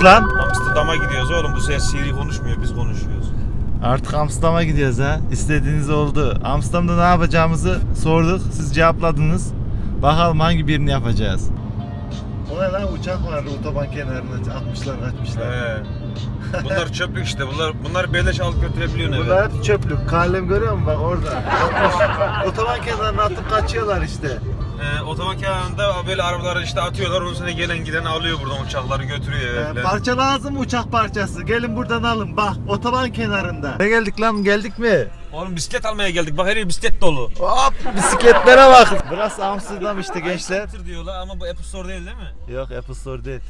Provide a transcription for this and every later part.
gidiyoruz lan? Amsterdam'a gidiyoruz oğlum. Bu sefer Siri konuşmuyor, biz konuşuyoruz. Artık Amsterdam'a gidiyoruz ha. İstediğiniz oldu. Amsterdam'da ne yapacağımızı sorduk. Siz cevapladınız. Bakalım hangi birini yapacağız. O ne lan uçak vardı otoban kenarına atmışlar kaçmışlar. He. Bunlar çöplük işte. Bunlar bunlar beleş alıp götürebiliyorsun eve. Bunlar hep çöplük. Kalem görüyor musun bak orada. Atmış. otoban kenarına atıp kaçıyorlar işte. He, otoban kenarında böyle arabaları işte atıyorlar. Onun sonra gelen giden alıyor buradan uçakları götürüyor. Ee, parça lazım mı uçak parçası? Gelin buradan alın bak otoban kenarında. Ne geldik lan geldik mi? Oğlum bisiklet almaya geldik. Bak her yer bisiklet dolu. Hop bisikletlere bak. Burası Amsterdam işte gençler. Scooter diyorlar ama bu Apple Store değil değil mi? Yok Apple Store değil.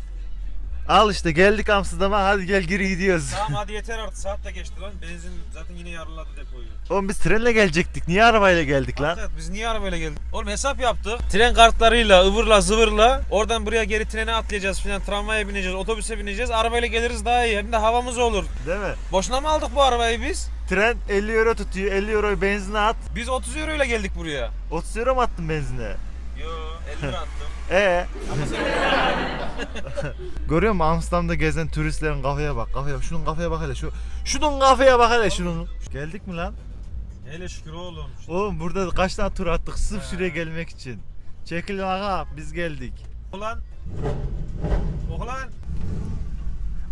Al işte geldik Amsterdam'a hadi gel geri gidiyoruz. Tamam hadi yeter artık. Saat de geçti lan. Benzin zaten yine yarıladı depoyu. Oğlum biz trenle gelecektik. Niye arabayla geldik lan? Hakikaten biz niye arabayla geldik? Oğlum hesap yaptık. Tren kartlarıyla ıvırla zıvırla oradan buraya geri trene atlayacağız filan tramvaya bineceğiz otobüse bineceğiz arabayla geliriz daha iyi hem de havamız olur. Değil mi? Boşuna mı aldık bu arabayı biz? Tren 50 euro tutuyor. 50 euroyu benzine at. Biz 30 euro ile geldik buraya. 30 euro mu attın benzine? Yo 50 lira attım. Ee? Görüyor musun Amsterdam'da gezen turistlerin kafaya bak. Kafaya bak. Şunun kafaya bak hele. Şu şunun kafaya bak hele şunun. Geldik mi lan? Hele şükür oğlum. Oğlum burada kaç tane tur attık sırf şuraya gelmek için. Çekil aga biz geldik. Ulan. Ulan.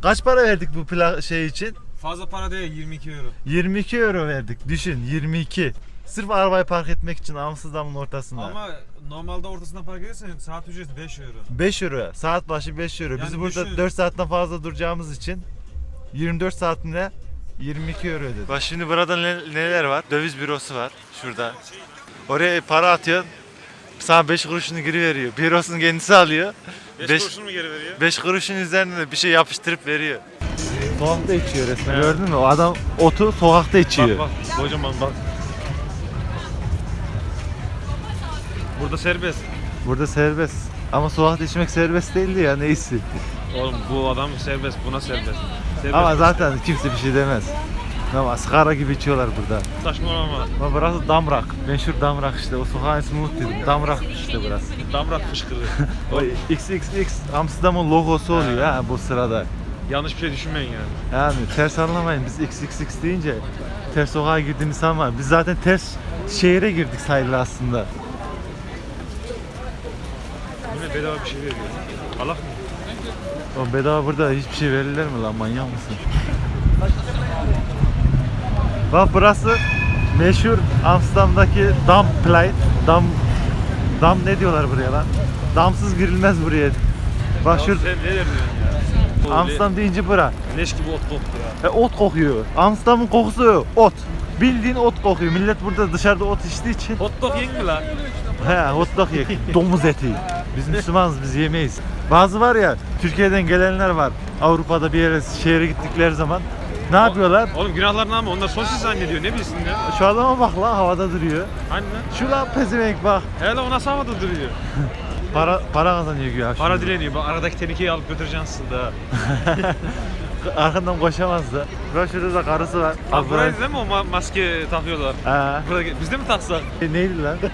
Kaç para verdik bu pla şey için? Fazla para değil 22 euro. 22 euro verdik. Düşün 22. Sırf arabayı park etmek için Amsterdam'ın ortasında. Ama normalde ortasından park edersen saat ücreti 5 euro. 5 euro. Saat başı 5 euro. Biz Yani burada düşün. 4 saatten fazla duracağımız için 24 saatinde 22 euro ödedik. Bak şimdi burada ne- neler var? Döviz bürosu var şurada. Oraya para atıyorsun. Sana 5 kuruşunu geri veriyor. Bürosunu kendisi alıyor. 5 Beş- kuruşunu mu geri veriyor? 5 kuruşun üzerine de bir şey yapıştırıp veriyor. Sokakta içiyor resmen gördün mü? O adam otu sokakta içiyor. Bak bak kocaman bak. Burada serbest. Burada serbest. Ama sokakta içmek serbest değildi ya neyse. Oğlum bu adam serbest, buna serbest. serbest. Ama zaten kimse bir şey demez. Ama sigara gibi içiyorlar burada. saçmalama. Ama burası Damrak. Meşhur Damrak işte. O sokağın ismini unuttum. Damrak işte burası. Damrak fışkırdı. O XXX Amsterdam'ın logosu oluyor ha bu sırada. Yanlış bir şey düşünmeyin yani. Yani ters anlamayın. Biz XXX deyince ters sokağa girdiğini sanmayın. Biz zaten ters şehire girdik sayılır aslında. Yine bedava bir şey veriyor. Allah mı? O bedava burada hiçbir şey verirler mi lan manyak mısın? Bak burası meşhur Amsterdam'daki Dam Plate. Dam Dam ne diyorlar buraya lan? Damsız girilmez buraya. Bak Ya şu sen neler diyorsun ya? Amsterdam deyince bura. Leş gibi ot koktu ya. E, ot kokuyor. Amsterdam'ın kokusu ot. Bildiğin ot kokuyor. Millet burada dışarıda ot içtiği için Hot dog mi lan? He hot dog ye. Domuz eti. Biz Müslümanız biz yemeyiz. Bazı var ya Türkiye'den gelenler var. Avrupa'da bir yere şehre gittikleri zaman ne yapıyorlar? Oğlum günahlarını ama onlar sosis zannediyor ne bilsin ya. Şu adama bak lan havada duruyor. Hani lan? Şu lan pezevenk bak. Hele o nasıl havada duruyor? Para para kazanıyor güya. Para şimdi. dileniyor. Bak aradaki tehlikeyi alıp götüreceksin da. Arkandan koşamaz da. Bak şurada da karısı var. Bak buraya değil mi o ma- maske takıyorlar? Ha. Burada, biz de mi taksak? E, neydi lan?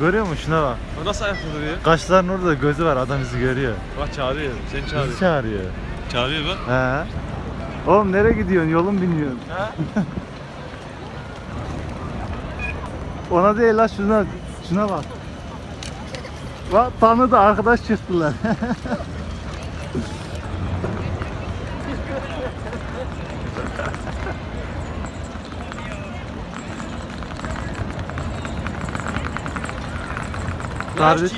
Görüyor musun şuna bak. O nasıl ayakta duruyor? Kaşların orada gözü var adam bizi görüyor. Bak çağırıyor. Seni çağırıyor. Bizi çağırıyor. Çağırıyor bak. He. Oğlum nereye gidiyorsun? Yolun bilmiyorsun. Ona değil la şuna şuna bak. Bak tanıdı arkadaş çıktılar. Kardeş,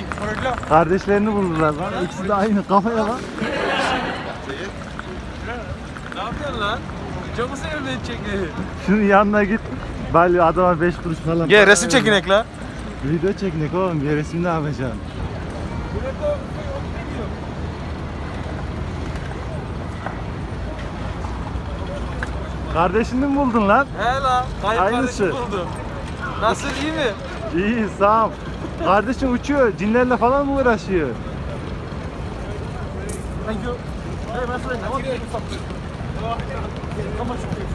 kardeşlerini buldular lan. İkisi de aynı kafaya lan. Ne yapıyorsun lan? Camı sevdiğin çekmeyi. Şunun yanına git. Bali adama 5 kuruş falan. Gel resim çekinek lan. Video çekmek oğlum. Bir resim ne yapacaksın? Kardeşini mi buldun lan? He lan. Kayıp Aynısı. kardeşim buldum. Nasıl iyi mi? İyi sağ ol. Kardeşin uçuyor. Cinlerle falan mı uğraşıyor? Thank you. Hey, my friend, I want to take something. How much you pay?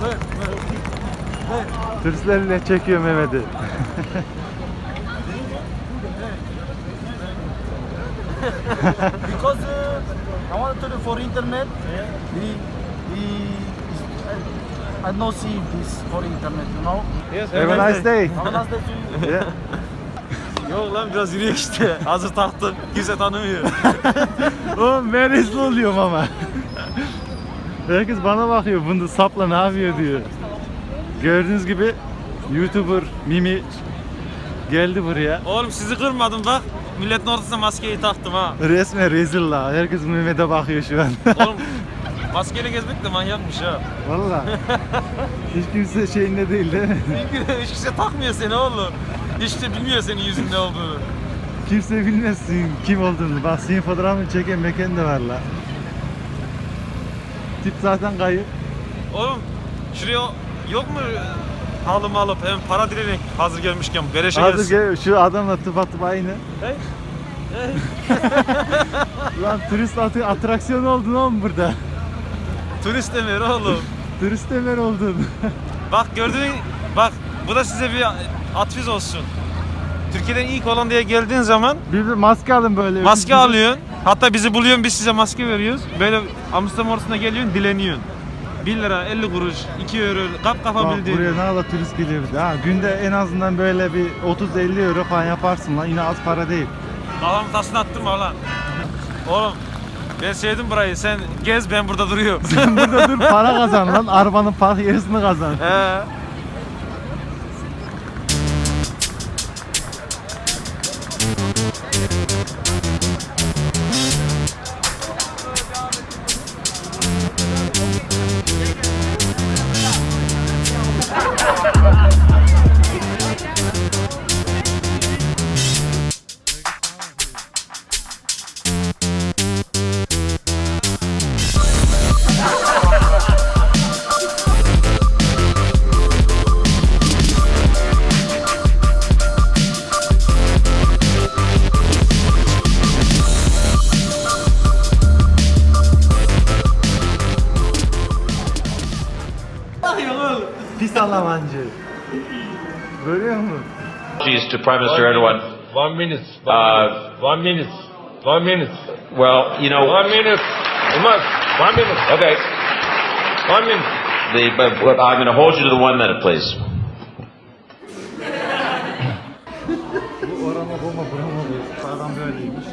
Where? Where? Turistlerle çekiyor Mehmet'i. because uh, I want to do for internet. We, we, I don't see this for internet, you know. Yes, Have a nice day. Have a nice day to you. Yeah. Yok lan biraz yürüyek işte. Hazır taktım. Kimse tanımıyor. Oğlum ben rezil oluyorum ama. Herkes bana bakıyor. Bunu sapla ne yapıyor diyor. Gördüğünüz gibi YouTuber Mimi geldi buraya. Oğlum sizi kırmadım bak. Milletin ortasına maskeyi taktım ha. Resmen rezil la. Herkes Mehmet'e bakıyor şu an. Oğlum maskeyle gezmek de manyakmış ha. Valla. Hiç kimse şeyinde değil değil mi? Hiç kimse takmıyor seni oğlum. Hiç de bilmiyor senin yüzün ne olduğunu. Kimse bilmezsin kim olduğunu. Bak senin fotoğrafını çeken mekan da var la. Tip zaten kayıp. Oğlum şuraya yok mu halımı alıp hem para dilenek hazır gelmişken beleşe Hazır gelsin. gel, şu adamla tıpatıp aynı. Hey. Lan turist atı, atraksiyon oldun oğlum burada. Turist Ömer oğlum. Turist Ömer oldun. Bak gördüğün bak bu da size bir atfiz olsun. Türkiye'den ilk Hollanda'ya geldiğin zaman Bir de maske alın böyle. maske alıyorsun. Hatta bizi buluyorsun biz size maske veriyoruz. Böyle Amsterdam ortasına geliyorsun dileniyorsun. 1 lira 50 kuruş 2 euro kap kafa bildiğin. buraya ne kadar turist geliyor bir de. Ha, günde en azından böyle bir 30-50 euro falan yaparsın lan. Yine az para değil. Kafamı tasını attırma lan. Oğlum ben sevdim burayı. Sen gez ben burada duruyorum. Sen burada dur para kazan lan. Arabanın park yarısını kazan. He. Pis Almancı. Görüyor musun? apologies to Prime Minister Erdogan. One minute. Uh, One minute. One minute. well, you know, One minute. Umar, one minute. okay, One minute. the, but, but I'm going to hold you to the one minute, please. Bu orama bomba burama bu. Adam böyleymiş.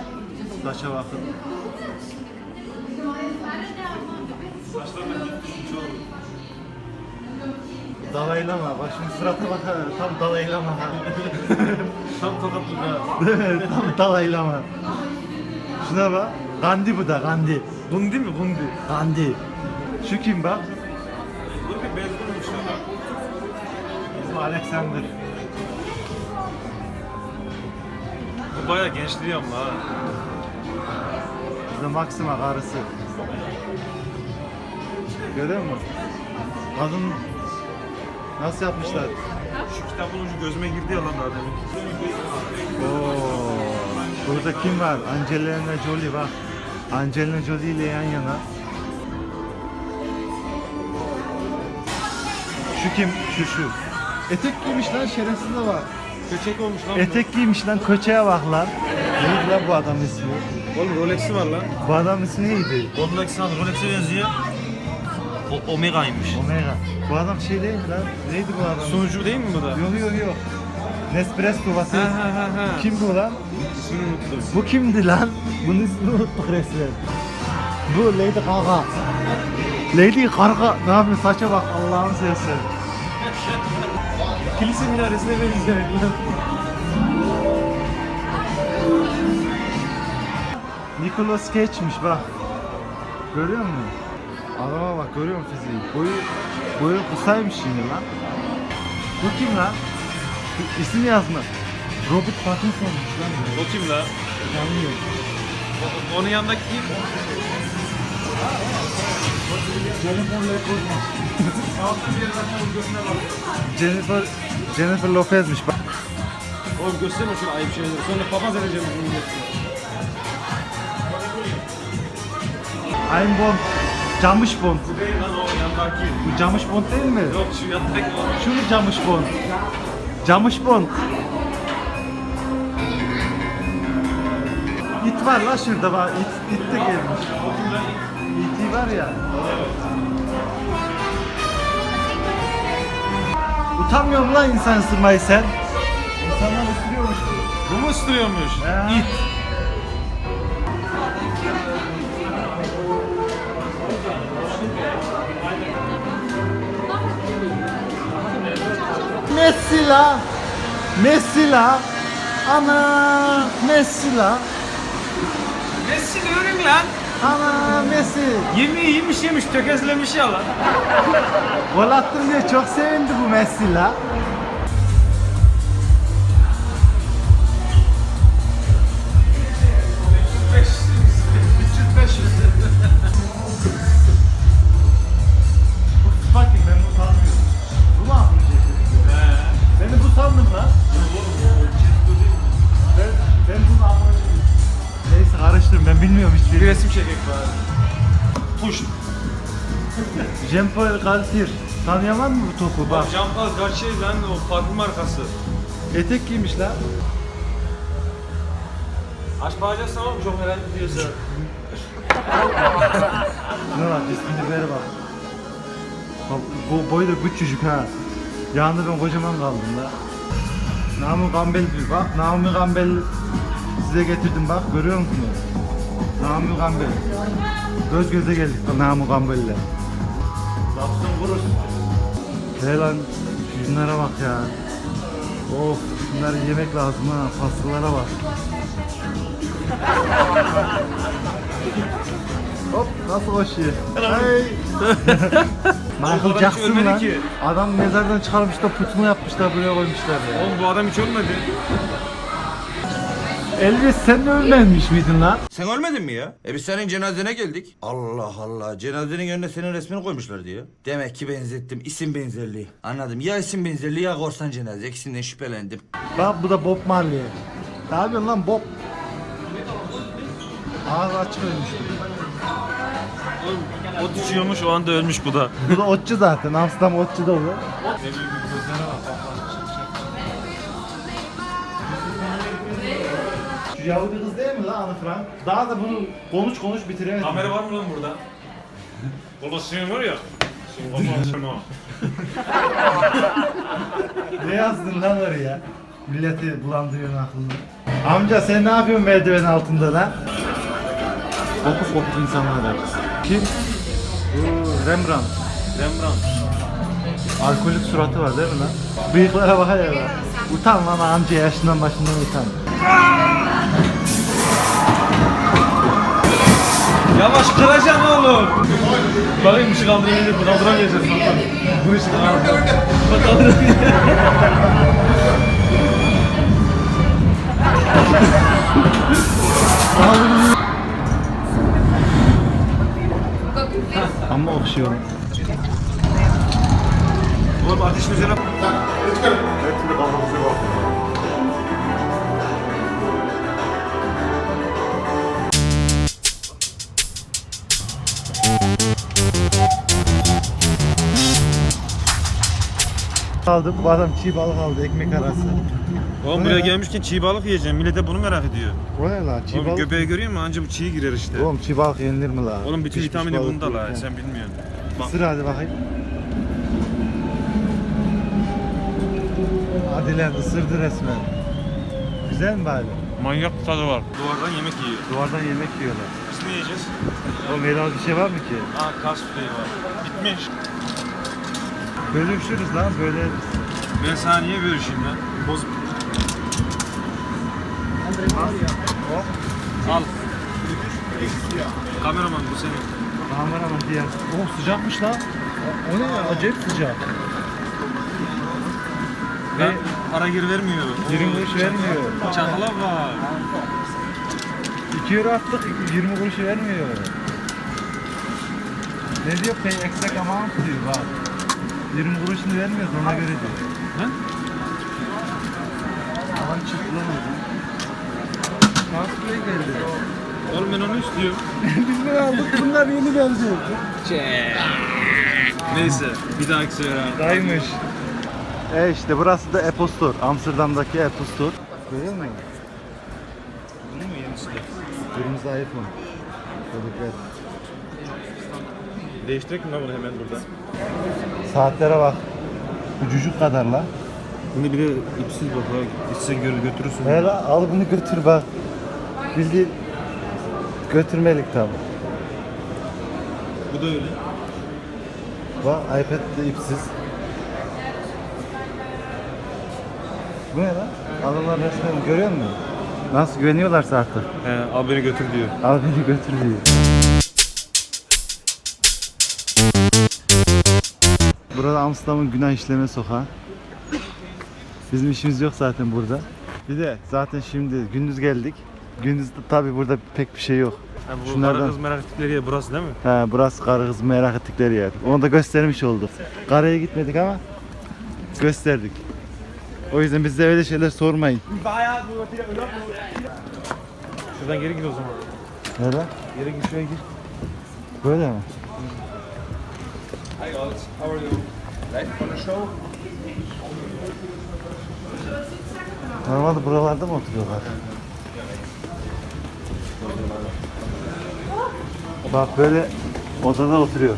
Saça bakın. Dalaylama. Bak şimdi surata bak. ha, Tam dalaylama. ha. Tam tokatlık ha. Değil mi? Tam dalaylama. Şuna bak. Gandhi bu da Gandhi. Gundi mi Gundi? Gandhi. Şu kim bak? Bu bir bezgunmuş ya. Bizim Alexander. Bu bayağı gençliği ama ha. Bizde Maxima karısı. Görüyor musun? Kadın nasıl yapmışlar? Şu kitabın ucu gözüme girdi ya lan daha demin. Oo. Burada kim var? Angelina Jolie bak. Angelina Jolie ile yan yana. Şu kim? Şu şu. Etek giymiş lan şerefsize bak. Köçek olmuş lan Etek giymiş lan köçeğe bak lan. Neydi lan bu adam ismi? Oğlum Rolex'i var lan. Bu adam ismi neydi? Rolex lan Rolex'e benziyor. O Omega'ymış. Omega. Bu adam şey değil mi lan? Neydi bu adam? Sunucu değil mi bu da? Yok yok yok. Nespresso ha. Kim bu lan? İsmini unuttum. Bu kimdi lan? Bunun ismini unuttuk resmen. Bu Lady Gaga. Lady Gaga. Ne yapıyorsun? Saça bak Allah'ın sesi. Kilise minaresine benziyor. Nicolas Cage'miş bak. Görüyor musun? Adama bak görüyor musun fiziği? Boyu, boyu kısaymış şimdi lan. Bu kim lan? İsim yazma. Robert Pattinson'muş lan. bu. O kim la? Tanımıyorum. O- Onun yanındaki kim? Jennifer Lopez'miş. Jennifer, Jennifer Lopez'miş bak. Oğlum gösterme şunu ayıp şeyleri. Sonra papaz edeceğim bunu göster. I'm Bond. Camışbon. Bu değil lan o yandaki. Bu Camışbon değil mi? Yok şu yandaki o. Şu mu Camışbon? Camışbon. İt var la şurada bak. İt, it de gelmiş. İti var ya. Utanmıyor musun lan insan ısırmayı sen? İnsanlar ısırıyormuş. Bu mu ısırıyormuş? He. İt. Messi la. Messi la. Ana Messi la. Messi diyorum lan. Ana Messi. Yemeği yemiş yemiş tökezlemiş ya lan. Gol attım diye çok sevindi bu Messi la. Karıştırın ben bilmiyorum hiçbir. Bir resim çekek bari. Push. Jean-Paul Galtier. Tanıyamaz mı bu topu? Bak. Jean-Paul Gaultier lan o parfüm markası. Etek giymiş lan. Aç bağıracaksan oğlum çok merak ediyorsa. Ne lan ismini ver bak. Bak bu boyu da küçücük ha. Yanında ben kocaman kaldım la. Nami Gambel diyor bak Nami Gambel size getirdim bak görüyor musunuz? Nami Gambel. Göz göze geldik bak Nami Gambel'le. Lafsın vurur. Hey lan şunlara bak ya. Of şunları yemek lazım ha pastalara bak. Hop nasıl koşuyor? Hey. Michael Jackson lan. Adam mezardan çıkarmış da putunu yapmışlar buraya koymuşlar ya. Oğlum bu adam hiç ölmedi. Elvis sen de ölmemiş miydin lan? Sen ölmedin mi ya? E biz senin cenazene geldik. Allah Allah. Cenazenin önüne senin resmini koymuşlar diyor. Demek ki benzettim. İsim benzerliği. Anladım. Ya isim benzerliği ya korsan cenaze. İkisinden şüphelendim. Bak bu da Bob Marley. Ne yapıyorsun lan Bob? Ağzı açık ölmüş. O düşüyormuş o anda ölmüş bu da. Bu da otçu zaten. Amsterdam otçu da olur. Şu Yahudi kız değil mi lan Anne Frank? Daha da bunu konuş konuş bitiremedim. Kamera var mı lan burada? Dolaşıyor var ya. Şimdi Ne yazdın lan oraya? Milleti bulandırıyorsun aklını. Amca sen ne yapıyorsun merdiven altında lan? Kopuk kopuk insanlar Kim? Bu Rembrandt. Rembrandt. Alkolik suratı var değil mi lan? Bıyıklara bak ya lan. Utan lan amca yaşından başından utan. Yavaş kıracaksın oğlum. Bakayım ışık kaldıramayacak mı? Kaldıramayacağız. Bu ışık kaldıramayacak. Bak kaldıramayacak. Ama okşuyor. Oğlum ateşin üzerine... Aldım bu adam çiğ balık aldı ekmek arası. Oğlum Bu buraya gelmişken çiğ balık yiyeceğim. Millet de bunu merak ediyor. O ne lan çiğ Oğlum balık? göbeği görüyor musun? Anca bu çiğ girer işte. Oğlum çiğ balık yenilir mi lan? Oğlum bütün Pişmiş vitamini balık bunda la. Sen bilmiyorsun. Bak. Isır hadi bakayım. Hadi lan ısırdı resmen. Güzel mi bari? Manyak bir tadı var. Duvardan yemek yiyor. Duvardan yemek yiyorlar. Biz ne yiyeceğiz? O helal bir şey var mı ki? Aa kas pidey var. Bitmiş. Bölüşürüz lan böyle. Ben sana niye bölüşeyim lan? Boz... Al. Kameraman bu senin. Kameraman diğer. Oh sıcakmış lan. O, ne ya? Acayip sıcak. Ben Ve para geri vermiyor. 20 kuruş vermiyor. Çakala var. 2 euro attık 20 kuruş vermiyor. Ne diyor pay exact amount diyor bak. 20 kuruşunu vermiyoruz ona göre diyor. Ne? Alan çıktı lan orada. Transfer'e geldi. Oğlum ben onu istiyorum. Bunlar yeni geldi. Neyse bir dahaki sefer abi. Daymış. E işte burası da Apple Store. Amsterdam'daki Apple Store. Görüyor musun? Bu mu yenisi de? Kırmızı iPhone. Çocuklar. Değiştirek mi lan bunu hemen burada? Saatlere bak. Bu cücük kadar la. Bunu bir de ipsiz bak ha. İçsen gör götürürsün. He la al bunu götür bak. Bildiğin götürmelik tabi. Bu da öyle. Bak iPad de ipsiz. Bu ne lan? Adamlar resmen görüyor musun? Nasıl güveniyorlarsa artık. He al beni götür diyor. Al beni götür diyor. Burada Amsterdam'ın günah işleme sokağı. Bizim işimiz yok zaten burada. Bir de zaten şimdi gündüz geldik. Gündüz tabi burada pek bir şey yok. Ha, bu Şunlardan- kız merak ettikleri yer burası değil mi? He burası karı kız merak ettikleri yer. Onu da göstermiş olduk. Karaya gitmedik ama gösterdik. O yüzden bizde öyle şeyler sormayın. Şuradan geri gir o zaman. Nerede? Geri gir şuraya gir. Böyle mi? Normalde buralarda mı oturuyorlar? Bak böyle odada oturuyor.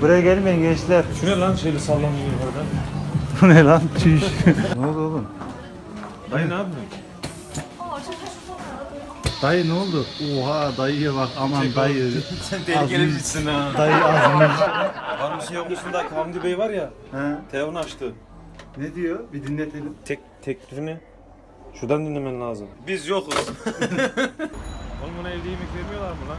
Buraya gelmeyin gençler. Şu ne lan şeyli sallanıyor yukarıda. Bu ne lan? Çüş. ne oldu oğlum? Dayı ne yapıyorsun? Dayı ne oldu? Oha dayıya bak aman dayı. Sen tehlikeli birisin ha. Dayı azmış. Var mısın yok musun da Hamdi Bey var ya. He? Telefonu açtı. Ne diyor? Bir dinletelim. Tek teklifini şuradan dinlemen lazım. Biz yokuz. Oğlum buna evde yemek vermiyorlar mı lan?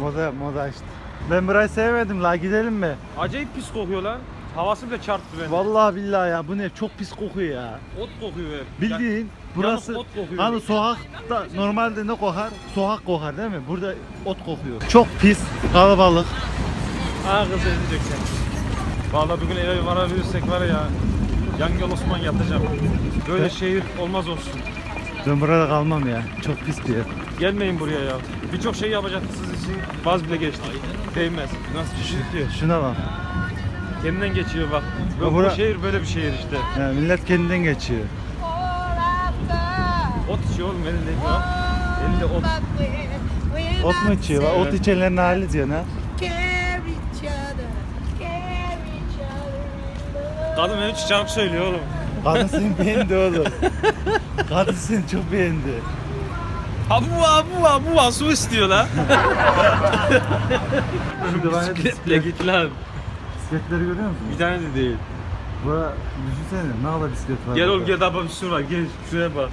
Moda moda işte. Ben burayı sevmedim la gidelim mi? Acayip pis kokuyor lan. Havası bile çarptı beni. Vallahi billahi ya bu ne çok pis kokuyor ya. Ot kokuyor hep. Bildiğin burası ot kokuyor. hani sokakta normalde ne kokar? Sokak kokar değil mi? Burada ot kokuyor. Çok pis, kalabalık. Ha kız ezecek seni. Vallahi bugün eve varabilirsek var ya. Yangel Osman yatacağım. Böyle şehir olmaz olsun. Ben burada kalmam ya. Çok pis bir yer. Gelmeyin buraya ya. Birçok şey yapacaktı siz için. Vaz bile geçti. Değmez. Nasıl şişirtiyor? Şuna bak. Kendinden geçiyor bak. Bu, Ya bu bura- şehir böyle bir şehir işte. Ya millet kendinden geçiyor. Ot içiyor oğlum elinde. Elinde ot. Ot mu içiyor? Ot içenlerin hali diyor ha. Kadın benim için şarkı söylüyor oğlum. Kadın seni beğendi oğlum. Kadın seni çok beğendi. Ha bu ha bu ha bu ha su istiyor la. Şimdi bana Bisikletle git lan. bisikletleri görüyor musun? Bir tane de değil. Bura düşünsene ne kadar bisiklet var. Gel oğlum gel daha bir sürü var. Gel şuraya bak.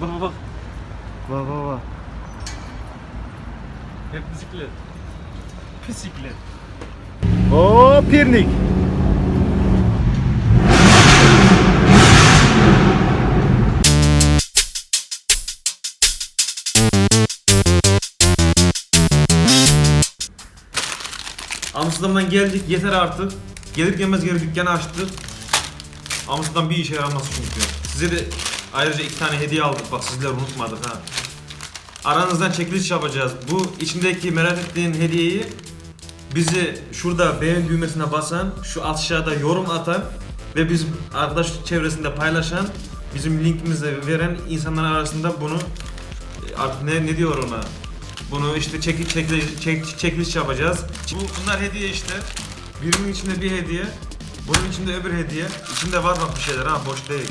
Bak bak bak. Bak bak bak. Hep bisiklet. Bisiklet. Oo pirnik. Amsterdam'dan geldik yeter artık. Gelir gelmez geri dükkanı açtık. Amsterdam bir işe yaramaz çünkü. Size de ayrıca iki tane hediye aldık bak sizler unutmadık ha. Aranızdan çekiliş yapacağız. Bu içindeki merak ettiğin hediyeyi bizi şurada beğen düğmesine basan, şu aşağıda yorum atan ve biz arkadaş çevresinde paylaşan, bizim linkimizi veren insanlar arasında bunu artık ne, ne diyor ona? Bunu işte çek, çek, çek, çekiliş yapacağız. Bu, bunlar hediye işte. Birinin içinde bir hediye, bunun içinde öbür hediye. İçinde var bak bir şeyler ha boş değil.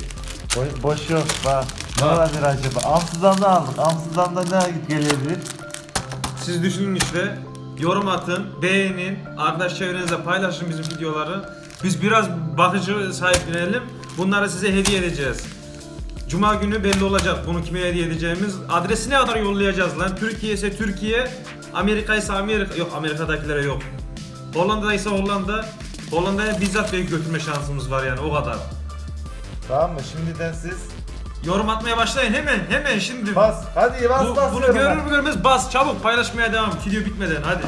Boş, boş yok bak. Ne olabilir acaba? Amsterdam'da aldık. Amsterdam'da ne gelebilir? Siz düşünün işte. Yorum atın, beğenin, arkadaş çevrenizde paylaşın bizim videoları. Biz biraz bakıcı sahiplenelim. Bunları size hediye edeceğiz. Cuma günü belli olacak bunu kime hediye edeceğimiz. Adresi ne kadar yollayacağız lan? Türkiye ise Türkiye, Amerika ise Amerika. Yok Amerika'dakilere yok. Hollanda ise Hollanda. Hollanda'ya bizzat belki götürme şansımız var yani o kadar. Tamam mı? Şimdiden siz Yorum atmaya başlayın hemen hemen şimdi. bas. Hadi bas Bu- bas. bunu görür mü görmez bas çabuk paylaşmaya devam. Video bitmeden hadi.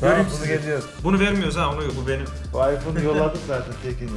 Tamam Göreyim bunu sizi. geliyor. Bunu vermiyoruz ha onu bu benim. Bu iPhone'u yolladık zaten tekini.